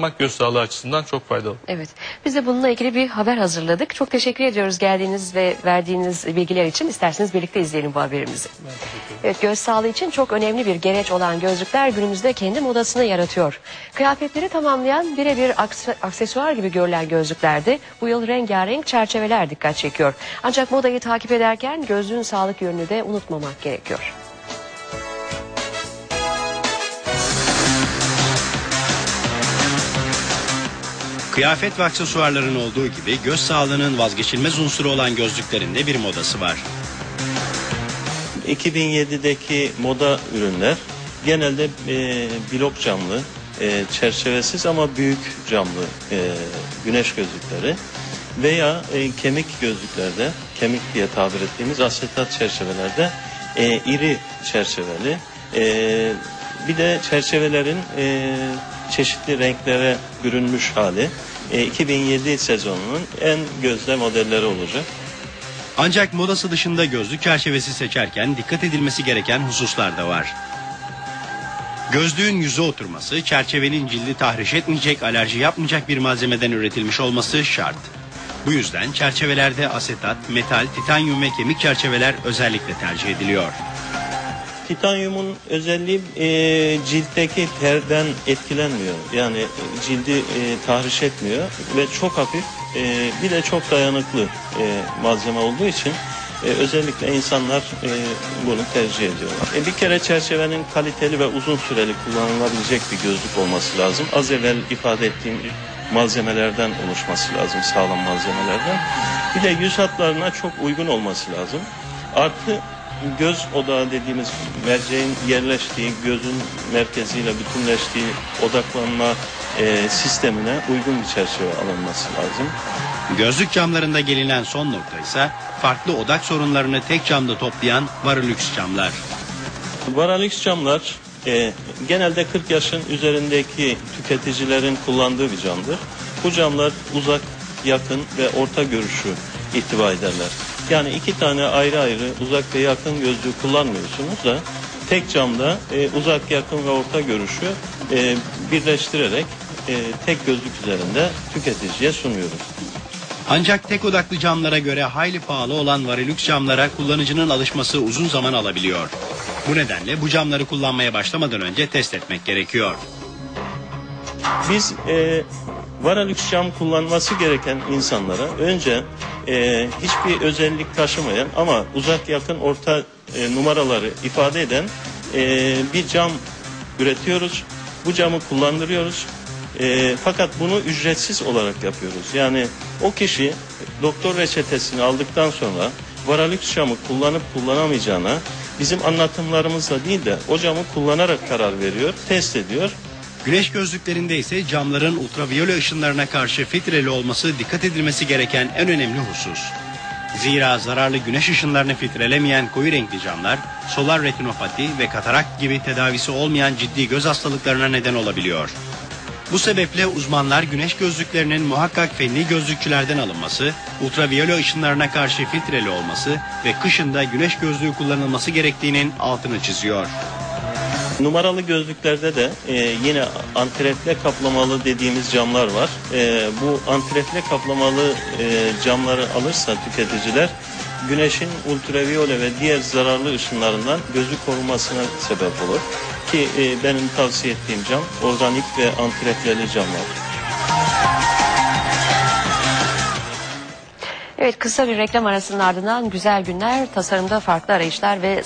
kullanmak göz sağlığı açısından çok faydalı. Evet. Biz de bununla ilgili bir haber hazırladık. Çok teşekkür ediyoruz geldiğiniz ve verdiğiniz bilgiler için. İsterseniz birlikte izleyelim bu haberimizi. Evet, göz sağlığı için çok önemli bir gereç olan gözlükler günümüzde kendi modasını yaratıyor. Kıyafetleri tamamlayan birebir akse- aksesuar gibi görülen gözlüklerde bu yıl rengarenk çerçeveler dikkat çekiyor. Ancak modayı takip ederken gözlüğün sağlık yönünü de unutmamak gerekiyor. Kıyafet ve aksesuarların olduğu gibi göz sağlığının vazgeçilmez unsuru olan gözlüklerin de bir modası var. 2007'deki moda ürünler genelde e, blok camlı, e, çerçevesiz ama büyük camlı e, güneş gözlükleri veya e, kemik gözlüklerde, kemik diye tabir ettiğimiz asetat çerçevelerde e, iri çerçeveli. E, bir de çerçevelerin e, çeşitli renklere bürünmüş hali. E, 2007 sezonunun en gözde modelleri olacak. Ancak modası dışında gözlük çerçevesi seçerken dikkat edilmesi gereken hususlar da var. Gözlüğün yüze oturması, çerçevenin cildi tahriş etmeyecek, alerji yapmayacak bir malzemeden üretilmiş olması şart. Bu yüzden çerçevelerde asetat, metal, titanyum ve kemik çerçeveler özellikle tercih ediliyor. Titanyumun özelliği e, ciltteki terden etkilenmiyor. Yani cildi e, tahriş etmiyor ve çok hafif e, bir de çok dayanıklı e, malzeme olduğu için e, özellikle insanlar e, bunu tercih ediyorlar. E, bir kere çerçevenin kaliteli ve uzun süreli kullanılabilecek bir gözlük olması lazım. Az evvel ifade ettiğim malzemelerden oluşması lazım, sağlam malzemelerden. Bir de yüz hatlarına çok uygun olması lazım. Artı göz odağı dediğimiz merceğin yerleştiği, gözün merkeziyle bütünleştiği odaklanma e, sistemine uygun bir çerçeve alınması lazım. Gözlük camlarında gelinen son nokta ise farklı odak sorunlarını tek camda toplayan Varilux camlar. Varalix camlar e, genelde 40 yaşın üzerindeki tüketicilerin kullandığı bir camdır. Bu camlar uzak, yakın ve orta görüşü ihtiva ederler. Yani iki tane ayrı ayrı uzak ve yakın gözlüğü kullanmıyorsunuz da tek camda e, uzak, yakın ve orta görüşü e, birleştirerek e, tek gözlük üzerinde tüketiciye sunuyoruz. Ancak tek odaklı camlara göre hayli pahalı olan Varilux camlara kullanıcının alışması uzun zaman alabiliyor. Bu nedenle bu camları kullanmaya başlamadan önce test etmek gerekiyor. Biz e, Varalux cam kullanması gereken insanlara önce e, hiçbir özellik taşımayan ama uzak yakın orta e, numaraları ifade eden e, bir cam üretiyoruz. Bu camı kullandırıyoruz. E, fakat bunu ücretsiz olarak yapıyoruz. Yani o kişi doktor reçetesini aldıktan sonra Varalux camı kullanıp kullanamayacağına bizim anlatımlarımızla değil de o camı kullanarak karar veriyor, test ediyor. Güneş gözlüklerinde ise camların ultraviyole ışınlarına karşı filtreli olması dikkat edilmesi gereken en önemli husus. Zira zararlı güneş ışınlarını filtrelemeyen koyu renkli camlar, solar retinopati ve katarak gibi tedavisi olmayan ciddi göz hastalıklarına neden olabiliyor. Bu sebeple uzmanlar güneş gözlüklerinin muhakkak fenli gözlükçülerden alınması, ultraviyole ışınlarına karşı filtreli olması ve kışında güneş gözlüğü kullanılması gerektiğinin altını çiziyor. Numaralı gözlüklerde de e, yine antreple kaplamalı dediğimiz camlar var. E, bu antreple kaplamalı e, camları alırsa tüketiciler güneşin ultraviyole ve diğer zararlı ışınlarından gözü korumasına sebep olur. Ki e, benim tavsiye ettiğim cam organik ve antrepleli camlar. Evet kısa bir reklam arasının ardından güzel günler, tasarımda farklı arayışlar ve